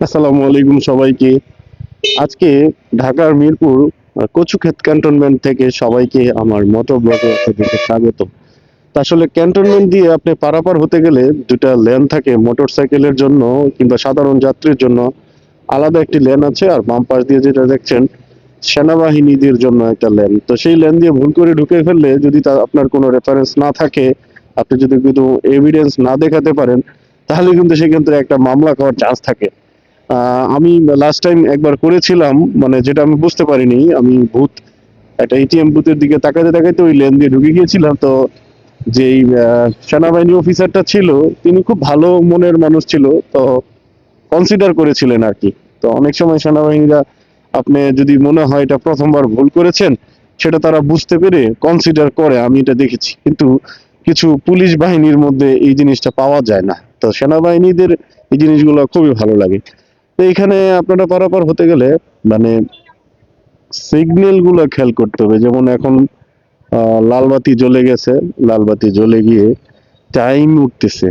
আসসালামু আলাইকুম সবাইকে। আজকে ঢাকার মিরপুর কচুক্ষেত ক্যান্টনমেন্ট থেকে সবাইকে আমার মোটর ব্লগে স্বাগত। আসলে ক্যান্টনমেন্ট দিয়ে আপনি পারাপার হতে গেলে দুটা লেন থাকে মোটর সাইকেলের জন্য কিংবা সাধারণ যাত্রীর জন্য। আলাদা একটি লেন আছে আর বাম পাশ দিয়ে যেটা দেখছেন, সেনাবাহিনীদের জন্য একটা লেন। তো সেই লেন দিয়ে ভুল করে ঢুকে ফেললে যদি তা আপনার কোনো রেফারেন্স না থাকে, আপনি যদি কিন্তু এভিডেন্স না দেখাতে পারেন, তাহলে কিন্তু সেক্ষেত্রে একটা মামলা খাওয়ার চান্স থাকে। আমি লাস্ট টাইম একবার করেছিলাম মানে যেটা আমি বুঝতে পারিনি, আমি ভূত একটা এটিএম বুথের দিকে তাকাতে তাকাতে ওই লেন দিয়ে ঢুকে গিয়েছিলাম। তো যেই সেনাবাহিনী অফিসারটা ছিল, তিনি খুব ভালো মনের মানুষ ছিল, তো কনসিডার করেছিলেন আর কি। তো অনেক সময় সেনাবাহিনীরা আপনি যদি মনে হয় এটা প্রথমবার ভুল করেছেন, সেটা তারা বুঝতে পেরে কনসিডার করে, আমি এটা দেখেছি। কিন্তু কিছু পুলিশ বাহিনীর মধ্যে এই জিনিসটা পাওয়া যায় না। তো সেনাবাহিনীদের এই জিনিসগুলো খুবই ভালো লাগে। তো এখানে আপনারা পারাপার হতে গেলে মানে সিগন্যালগুলো খেয়াল করতে হবে। যেমন এখন আহ, লাল জ্বলে গেছে লালবাতি জ্বলে গিয়ে টাইম উঠতেছে।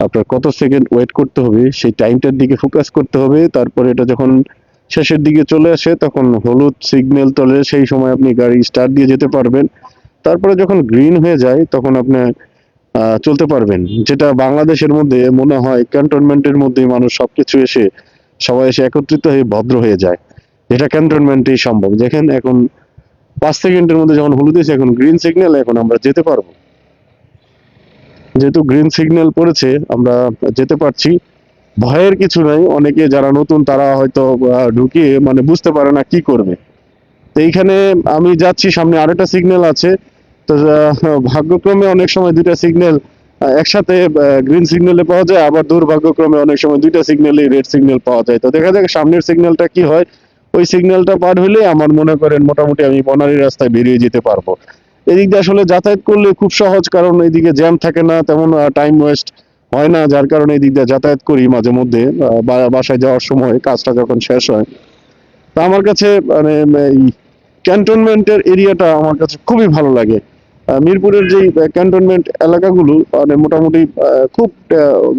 আপনার কত সেকেন্ড ওয়েট করতে হবে সেই টাইমটার দিকে ফোকাস করতে হবে। তারপরে এটা যখন শেষের দিকে চলে আসে তখন হলুদ সিগন্যাল তোলে সেই সময় আপনি গাড়ি স্টার্ট দিয়ে যেতে পারবেন। তারপরে যখন গ্রিন হয়ে যায় তখন আপনি আহ, চলতে পারবেন। যেটা বাংলাদেশের মধ্যে মনে হয় ক্যান্টনমেন্টের মধ্যে মানুষ সবকিছু এসে সবাই এসে একত্রিত হয়ে ভদ্র হয়ে যায়। যেটা ক্যান্টনমেন্টেই সম্ভব। যেখানে এখন পাঁচ সেকেন্ডের মধ্যে যখন হলুদ এসে, এখন গ্রিন সিগন্যাল এখন আমরা যেতে পারব। যেহেতু গ্রিন সিগন্যাল পড়েছে, আমরা যেতে পারছি। ভয়ের কিছু নাই। অনেকে যারা নতুন, তারা হয়তো ঢুকিয়ে মানে বুঝতে পারে না কি করবে। তো এইখানে আমি যাচ্ছি, সামনে আরেকটা সিগন্যাল আছে। তো ভাগ্যক্রমে অনেক সময় দুইটা সিগন্যাল একসাথে গ্রিন সিগন্যালে পাওয়া যায়, আবার দুর্ভাগ্যক্রমে অনেক সময় দুইটা সিগন্যালে রেড সিগন্যাল পাওয়া যায়। তো দেখা যাক সামনের সিগন্যালটা কি হয়। ওই সিগন্যালটা পার হলে আমার মনে করেন মোটামুটি আমি বনানী রাস্তায় বেরিয়ে যেতে পারব। এদিক দিয়ে আসলে যাতায়াত করলে খুব সহজ, কারণ এইদিকে জ্যাম থাকে না, তেমন টাইম ওয়েস্ট হয় না, যার কারণে এই দিক দিয়ে যাতায়াত করি মাঝে মধ্যে বাসায় যাওয়ার সময় কাজটা যখন শেষ হয়। তা আমার কাছে মানে ক্যান্টনমেন্টের এরিয়াটা আমার কাছে খুবই ভালো লাগে। মিরপুরের যে ক্যান্টনমেন্ট এলাকাগুলো মানে মোটামুটি খুব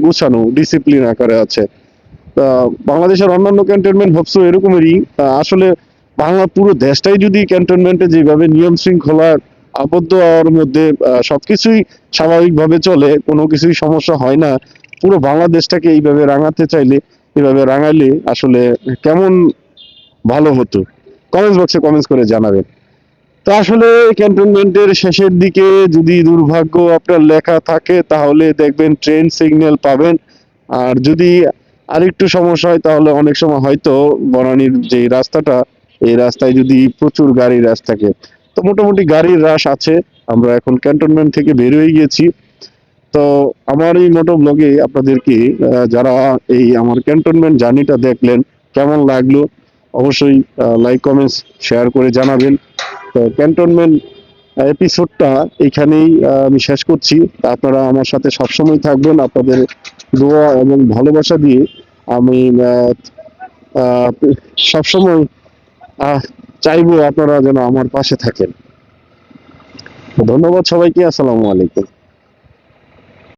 গুছানো ডিসিপ্লিন আকারে আছে। বাংলাদেশের অন্যান্য ক্যান্টনমেন্ট ভাবছ এরকমেরই। আসলে বাংলা পুরো দেশটাই যদি ক্যান্টনমেন্টে যেভাবে নিয়ম শৃঙ্খলার আবদ্ধ হওয়ার মধ্যে সবকিছুই স্বাভাবিকভাবে চলে, কোনো কিছুই সমস্যা হয় না। পুরো বাংলাদেশটাকে এইভাবে রাঙাতে চাইলে, এভাবে রাঙাইলে আসলে কেমন ভালো হতো? কমেন্টস বক্সে কমেন্টস করে জানাবেন। তো আসলে ক্যান্টনমেন্টের শেষের দিকে যদি দুর্ভাগ্য আপনার লেখা থাকে, তাহলে দেখবেন ট্রেন সিগন্যাল পাবেন। আর যদি আরেকটু সমস্যা হয়, তাহলে অনেক সময় হয়তো বনানীর যে রাস্তাটা, এই রাস্তায় যদি প্রচুর গাড়ির রাশ থাকে। তো মোটামুটি গাড়ির রাশ আছে, আমরা এখন ক্যান্টনমেন্ট থেকে বের হয়ে গিয়েছি তো আমার এই মোটো ব্লগে আপনাদেরকে যারা এই আমার ক্যান্টনমেন্ট জার্নিটা দেখলেন, কেমন লাগল? অবশ্যই লাইক কমেন্টস শেয়ার করে জানাবেন। ক্যান্টনমেন্ট এপিসোডটা এখানেই আমি শেষ করছি। আপনারা আমার সাথে সবসময় থাকবেন। আপনাদের দোয়া এবং ভালোবাসা দিয়ে আমি সবসময় চাইব আপনারা যেন আমার পাশে থাকেন। ধন্যবাদ সবাইকে। আসসালামু আলাইকুম।